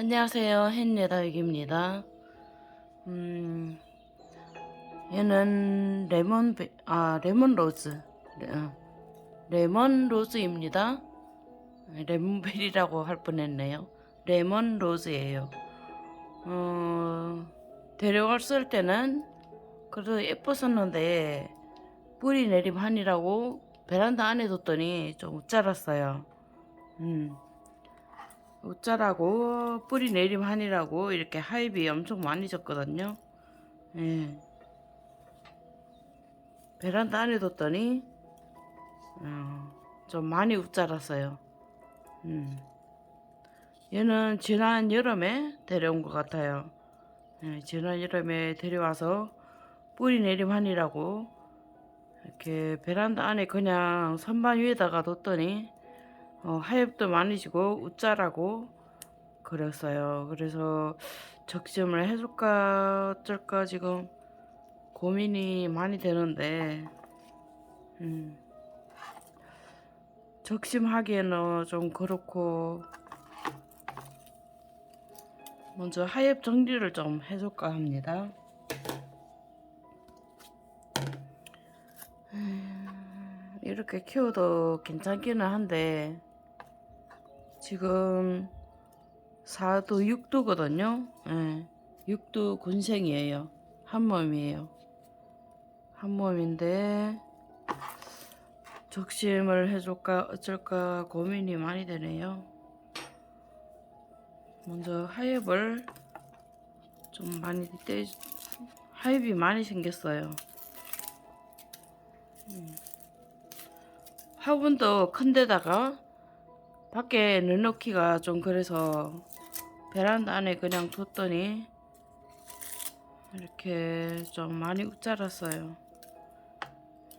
안녕하세요. 헨리다육입니다. 음, 얘는 레몬, 베, 아, 레몬 로즈. 레, 어, 레몬 로즈입니다. 레몬베리라고 할 뻔했네요. 레몬 로즈예요. 어, 데려왔을 때는 그래도 예뻤었는데 뿌리 내림한이라고 베란다 안에 뒀더니 좀 자랐어요. 음. 옷자라고 뿌리 내림한이라고 이렇게 하입이 엄청 많이 졌거든요. 예. 베란다 안에 뒀더니 어, 좀 많이 웃자랐어요. 음. 얘는 지난 여름에 데려온 것 같아요. 예, 지난 여름에 데려와서 뿌리 내림한이라고 이렇게 베란다 안에 그냥 선반 위에다가 뒀더니 어, 하엽도 많이 지고 웃자라고 그랬어요. 그래서 적심을 해줄까 어쩔까 지금 고민이 많이 되는데 음, 적심하기에는 좀 그렇고 먼저 하엽 정리를 좀 해줄까 합니다. 음, 이렇게 키워도 괜찮기는 한데 지금 4도 6도거든요. 예. 6도 군생이에요. 한 몸이에요. 한 몸인데 적심을 해줄까 어쩔까 고민이 많이 되네요. 먼저 하엽을 좀 많이 떼 하엽이 많이 생겼어요. 음. 화분도 큰 데다가 밖에 넣어놓기가 좀 그래서 베란다 안에 그냥 뒀더니 이렇게 좀 많이 웃자랐어요.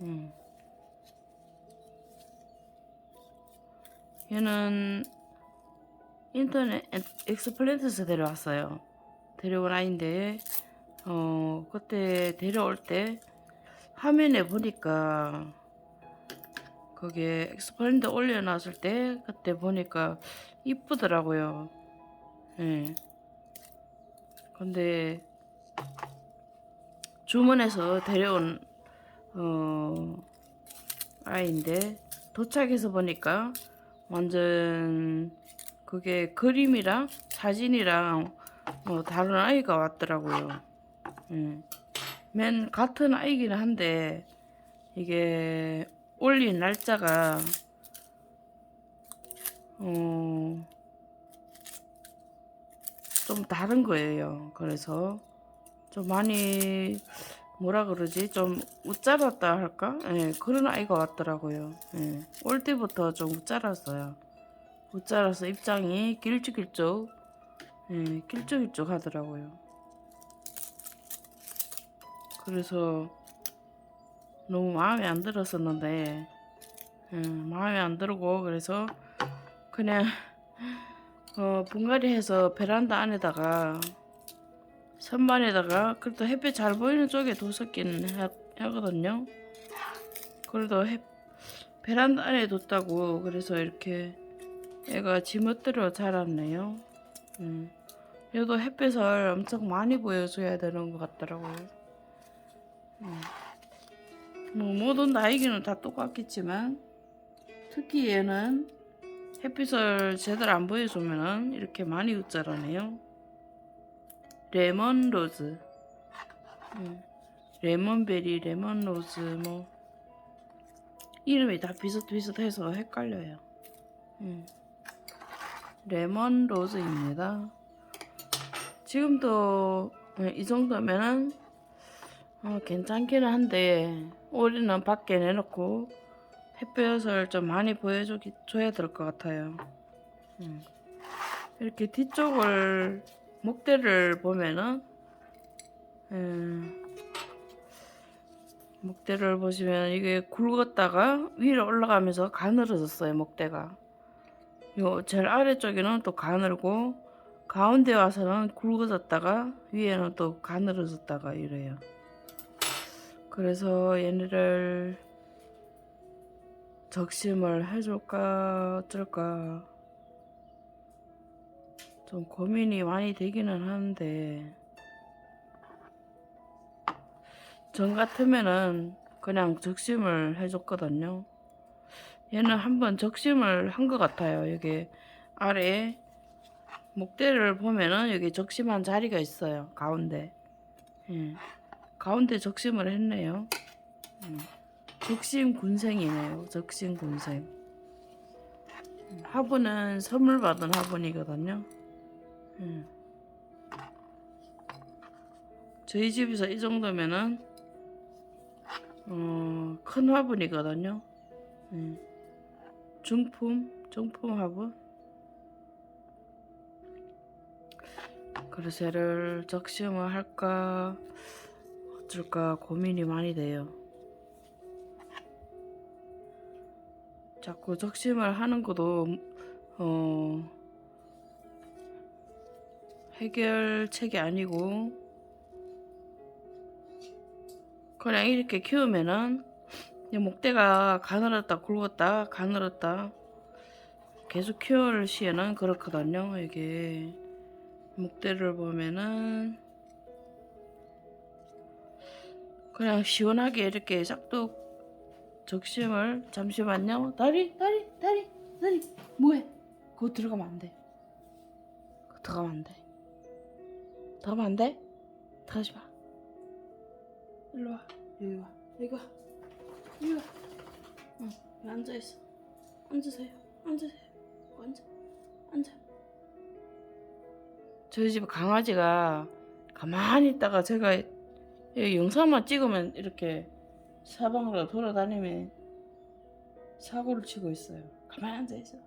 음. 얘는 인터넷 엑스플랜트에서 데려왔어요. 데려온 아이인데 어 그때 데려올 때 화면에 보니까 거기에 엑스플랜드 올려놨을 때 그때 보니까 이쁘더라고요. 예. 근데 주문해서 데려온 어 아이인데 도착해서 보니까 완전 그게 그림이랑 사진이랑 뭐 다른 아이가 왔더라고요. 예. 맨 같은 아이기는 한데 이게 올린 날짜가 어, 좀 다른 거예요. 그래서 좀 많이 뭐라 그러지? 좀 웃자랐다 할까? 예, 그런 아이가 왔더라고요. 예, 올 때부터 좀 웃자랐어요. 웃자라서 입장이 길쭉길쭉, 예, 길쭉길쭉 하더라고요. 그래서 너무 마음에 안 들었었는데 음, 마음에 안 들고 그래서 그냥 어, 분갈이 해서 베란다 안에다가 선반에다가 그래도 햇빛 잘 보이는 쪽에 뒀었기는 하, 하거든요 그래도 햇, 베란다 안에 뒀다고 그래서 이렇게 애가 지멋대로 자랐네요 음. 얘도 햇빛을 엄청 많이 보여줘야 되는 것 같더라고요 음. 뭐 모든 나이기는 다 똑같겠지만 특히 얘는 햇빛을 제대로 안 보여주면은 이렇게 많이 웃자라네요. 레몬 로즈, 음, 레몬베리, 레몬 로즈 뭐 이름이 다 비슷비슷해서 헷갈려요. 음. 레몬 로즈입니다. 지금도 예, 이 정도면은 어, 괜찮기는 한데 올해는 밖에 내놓고 햇볕을 좀 많이 보여줘야 될 것 같아요. 음. 이렇게 뒤쪽을 목대를 보면은 음, 목대를 보시면 이게 굵었다가 위로 올라가면서 가늘어졌어요 목대가. 요 제일 아래쪽에는 또 가늘고 가운데 와서는 굵어졌다가 위에는 또 가늘어졌다가 이래요. 그래서 얘네를 적심을 해줄까 어쩔까 좀 고민이 많이 되기는 하는데 전 같으면은 그냥 적심을 해줬거든요. 얘는 한번 적심을 한 것 같아요. 여기 아래 목대를 보면은 여기 적심한 자리가 있어요. 가운데. 예. 가운데 적심을 했네요. 음. 적심 군생이네요. 적심 군생. 음, 화분은 선물 받은 화분이거든요. 음. 저희 집에서 이 정도면은 어, 큰 화분이거든요. 음. 중품, 중품 화분. 얘를 적심을 할까 어쩔까 고민이 많이 돼요. 자꾸 적심을 하는 것도 어 해결책이 아니고 그냥 이렇게 키우면은 이 목대가 가늘었다 굵었다 가늘었다 계속 키울 시에는 그렇거든요 이게 목대를 보면은 그냥 시원하게 이렇게 싹둑 적심을 잠시만요. 다리 다리 다리 다리. 뭐해? 그거 들어가면 안돼. 그거 들어가면 안돼. 들어가면 안돼? 들어가지 마. 일로 와. 여기 와. 여기 와. 여기 와. 응, 여기 앉아있어. 앉으세요. 앉으세요. 앉아. 앉아. 저희 집 강아지가 가만히 있다가 제가 이 영상만 찍으면 이렇게 사방으로 돌아다니면 사고를 치고 있어요. 가만히 앉아 있어.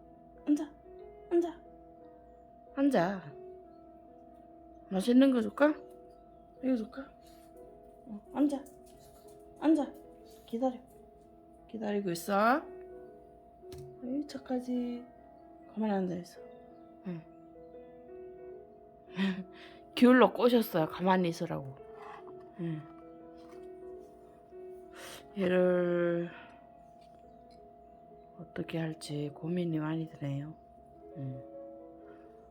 앉아, 앉아, 앉아. 맛있는 거 줄까? 이거 줄까? 어, 앉아, 앉아. 기다려. 기다리고 있어. 이 착하지. 가만히 앉아 있어. 응. 기울러 꼬셨어요. 가만히 있으라고. 응. 얘를 어떻게 할지 고민이 많이 드네요. 응.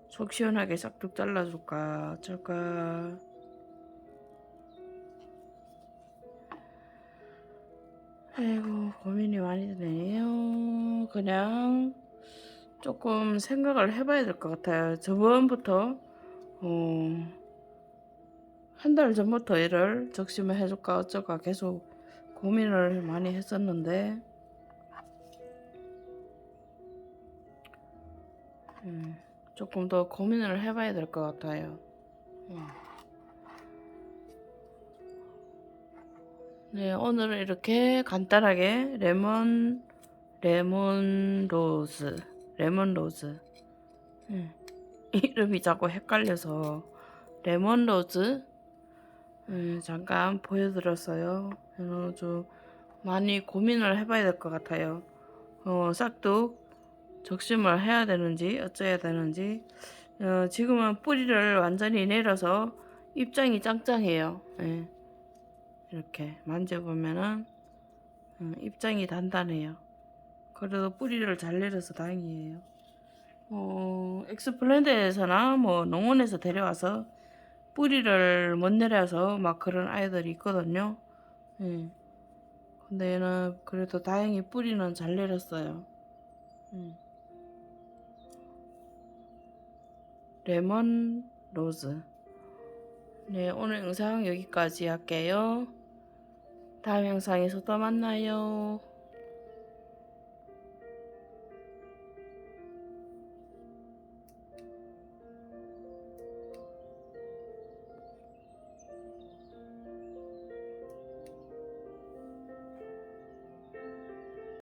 속 시원하게 싹둑 잘라줄까 어쩔까. 아이고 고민이 많이 드네요. 그냥 조금 생각을 해봐야 될 것 같아요. 저번부터 어, 한 달 전부터 얘를 적심을 해줄까 어쩔까 계속 고민을 많이 했었는데 음, 조금 더 고민을 해봐야 될 것 같아요. 음. 네, 오늘은 이렇게 간단하게 레몬 레몬 로즈 레몬 로즈 음. 이름이 자꾸 헷갈려서 레몬 로즈 음, 잠깐 보여드렸어요. 어, 좀 많이 고민을 해봐야 될 것 같아요. 어, 싹둑 적심을 해야 되는지 어쩌야 되는지 어, 지금은 뿌리를 완전히 내려서 입장이 짱짱해요. 예. 이렇게 만져보면은 음, 입장이 단단해요. 그래도 뿌리를 잘 내려서 다행이에요. 어, 엑스플랜드에서나 뭐 농원에서 데려와서 뿌리를 못 내려서 막 그런 아이들이 있거든요. 예. 근데 얘는 그래도 다행히 뿌리는 잘 내렸어요. 예. 레몬 로즈. 네, 오늘 영상 여기까지 할게요. 다음 영상에서 또 만나요.